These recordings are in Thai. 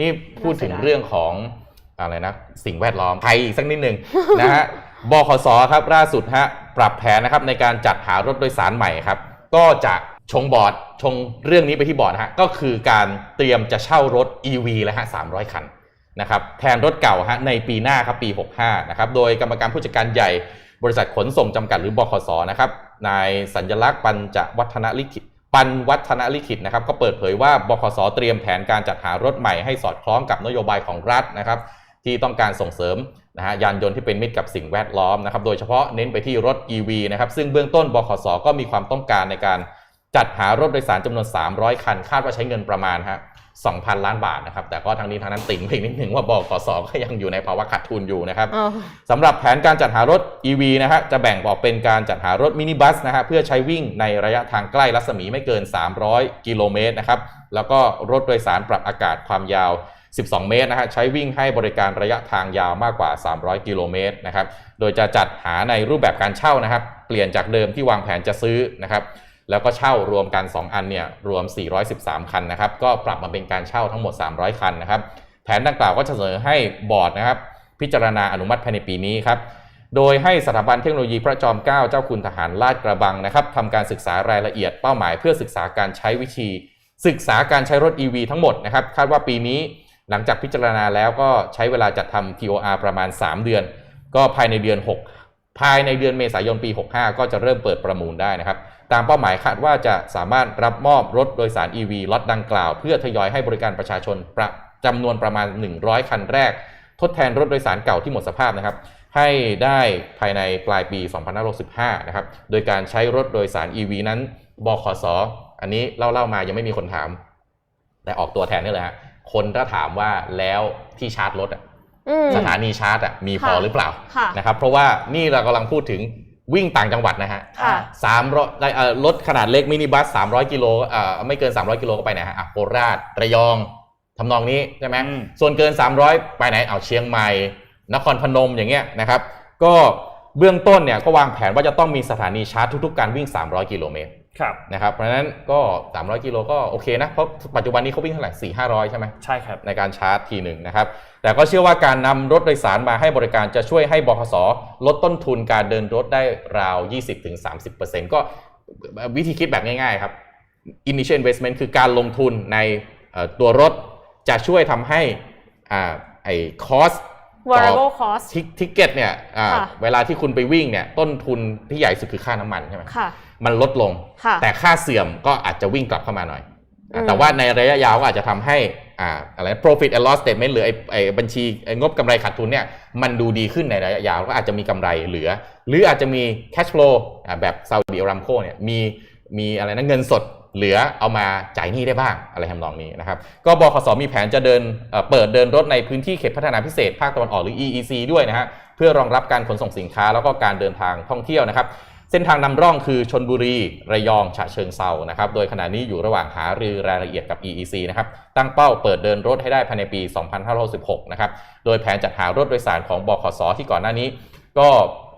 นี่พูดถึงเรื่องของอะไรนะสิ่งแวดล้อมไทยอีกสักนิดหนึ่งนะฮะบขสครับล่าสุดฮะปรับแผนนะครับในการจัดหารถโดยสารใหม่ครับ ก็จะชงบอร์ดชงเรื่องนี้ไปที่บอร์ดฮะก็คือการเตรียมจะเช่ารถ EV แล้วฮะ300 คันนะครับแทนรถเก่าฮะในปีหน้าครับปี 65นะครับโดยกรรมการผู้จัดการใหญ่บริษัทขนส่งจำกัดหรือบขสนะครับนายสัญลักษณ์ปัญจวัฒนลิขิต ปันวัฒนลิขิตนะครับก็เปิดเผยว่าบคสเตรียมแผนการจัดหารถใหม่ให้สอดคล้องกับนโยบายของรัฐนะครับที่ต้องการส่งเสริมนะฮะยานยนต์ที่เป็นมิตรกับสิ่งแวดล้อมนะครับโดยเฉพาะเน้นไปที่รถ EV นะครับซึ่งเบื้องต้นบคสก็มีความต้องการในการ จัดหารถโดยสารจำนวน 300 คัน คาดว่าใช้เงินประมาณฮะ2,000 ล้านบาทนะครับ แต่ก็ทางนี้ทางนั้นติ่งไปอีกนิดหนึ่งว่าบขสก็ยังอยู่ในภาวะขาดทุนอยู่นะครับอ๋อสำหรับแผนการจัดหารถ EV นะฮะจะแบ่งออกเป็นการจัดหารถมินิบัสนะฮะเพื่อใช้วิ่งในระยะทางใกล้รัศมีไม่เกิน 300 กิโลเมตรนะครับ แล้วก็รถโดยสารปรับอากาศความยาว 12 เมตรนะฮะใช้วิ่งให้บริการระยะทางยาวมากกว่า 300 กิโลเมตรนะครับ โดยจะจัดหาในรูปแบบการเช่านะครับ เปลี่ยนจากเดิมที่วางแผนจะซื้อนะครับ แล้วก็เช่ารวมกัน 2 อันเนี่ยรวม 413 คันนะครับ ก็ปรับมาเป็นการเช่าทั้งหมด 300 คันนะครับ แผนดังกล่าวก็เสนอให้บอร์ดนะครับ พิจารณาอนุมัติภายในปีนี้ครับ โดยให้สถาบันเทคโนโลยีพระจอมเกล้าเจ้าคุณทหารลาดกระบังนะครับทำการศึกษารายละเอียดเป้าหมาย เพื่อศึกษาการใช้วิธี ศึกษาการใช้รถ EV ทั้งหมดนะครับ คาดว่าปีนี้หลังจากพิจารณาแล้วก็ใช้เวลาจัดทำ TOR ประมาณ 3 เดือน ก็ภายในเดือน 6 ภายในเดือนเมษายนปี 65 ก็จะเริ่มเปิดประมูลได้นะครับ ตามเป้าหมายคาดว่าจะสามารถรับมอบรถโดยสาร EV ล็อตดังกล่าว เพื่อทยอยให้บริการประชาชนประจำนวนประมาณ 100 คันแรก ทดแทนรถโดยสารเก่าที่หมดสภาพนะครับ ให้ได้ภายในปลายปี 2565 นะครับ โดยการใช้รถโดยสาร EV นั้นบขสอันนี้เล่าๆมายังไม่มีคนถาม แต่ออกตัวแทนนี่เลยฮะคนถ้าถามว่าแล้วที่ชาร์จรถอะอืมสถานีชาร์จอะมีพอค่ะหรือเปล่าค่ะนะครับ เพราะว่านี่เรากำลังพูดถึง วิ่งต่างจังหวัดนะฮะค่ะสามร้อยเอ่อรถขนาดเล็กมินิบัส 300 กิโลเอ่อไม่เกิน 300 กิโลก็ไปไหนฮะอะโคราช ระยองทำนองนี้ใช่ไหมอืมส่วนเกิน 300 ไปไหนเอาเชียงใหม่ นครพนมอย่างเงี้ยนะครับ ก็เบื้องต้นเนี่ยก็วางแผนว่าจะต้องมีสถานีชาร์จทุกๆ การวิ่ง 300 กิโลเมตรครับ นะครับเพราะฉะนั้นก็ 300 กิโลก็โอเคนะเพราะปัจจุบันนี้เขาวิ่งเท่าไหร่4 500ใช่ไหมใช่ครับในการชาร์จทีหนึ่งนะครับแต่ก็เชื่อว่าการนำรถโดยสารมาให้บริการจะช่วยให้บขสลดต้นทุนการเดินรถได้ราว 20-30%ก็วิธีคิดแบบง่ายๆครับ initial investment คือการลงทุนในเอ่อตัวรถจะช่วยทำให้อ่าไอ้ cost variable cost ทิทิเก็ตเนี่ยอ่าค่ะเวลาที่คุณไปวิ่งเนี่ยต้นทุนที่ใหญ่สุดคือค่าน้ำมันใช่ไหมค่ะมันลดลงค่ะแต่ค่าเสื่อมก็อาจจะวิ่งกลับเข้ามาหน่อยอะอืมแต่ว่าในระยะยาวก็อาจจะทำให้อ่าอะไร profit and loss statement หรือไอ้ไอ้บัญชีไอ้งบกำไรขาดทุนเนี่ยมันดูดีขึ้นในระยะยาวก็อาจจะมีกำไรเหลือ หรืออาจจะมี cash flow อ่าแบบซาอุดิอารามโคเนี่ยมีมีอะไรนะเงินสด เหลือเอามาจ่ายหนี้ได้บ้างอะไรทำนองนี้นะครับ ก็บขสมีแผนจะเดินเอ่อเปิดเดินรถในพื้นที่เขตพัฒนาพิเศษภาคตะวันออกหรือ EEC ด้วยนะฮะเพื่อรองรับการขนส่งสินค้าแล้วก็การเดินทางท่องเที่ยวนะครับเส้นทางนำร่องคือชนบุรี ระยอง ฉะเชิงเซานะครับ โดยขณะนี้อยู่ระหว่างหารือรายละเอียดกับ EEC นะครับ ตั้งเป้าเปิดเดินรถให้ได้ภายในปี 2566 นะครับ โดยแผนจัดหารถโดยสารของบขส ที่ก่อนหน้านี้ ก็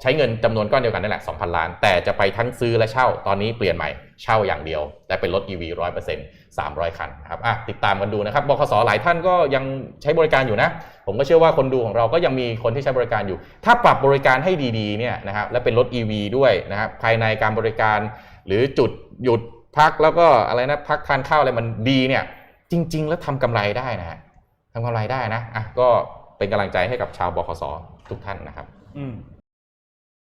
ใช้เงินจำนวนก้อนเดียวกันนั่นแหละ 2,000 ล้าน แต่จะไปทั้งซื้อและเช่า ตอนนี้เปลี่ยนใหม่ เช่าอย่างเดียวและเป็นรถ EV 100% 300 คันนะครับอะติดตามกันดูนะครับบขสหลายท่านก็ยังใช้บริการอยู่นะ ผมก็เชื่อว่าคนดูของเราก็ยังมีคนที่ใช้บริการอยู่ ถ้าปรับบริการให้ดีๆ เนี่ยนะครับ และเป็นรถ EV ด้วยนะครับ ภายในการบริการ หรือจุดหยุดพักแล้วก็อะไรนะ พักทานข้าวอะไรมันดีเนี่ย จริง ๆ แล้วทำกำไรได้นะฮะทำกำไรได้นะ อะ ก็เป็นกำลังใจให้กับชาวบขสทุกท่านนะครับ อืม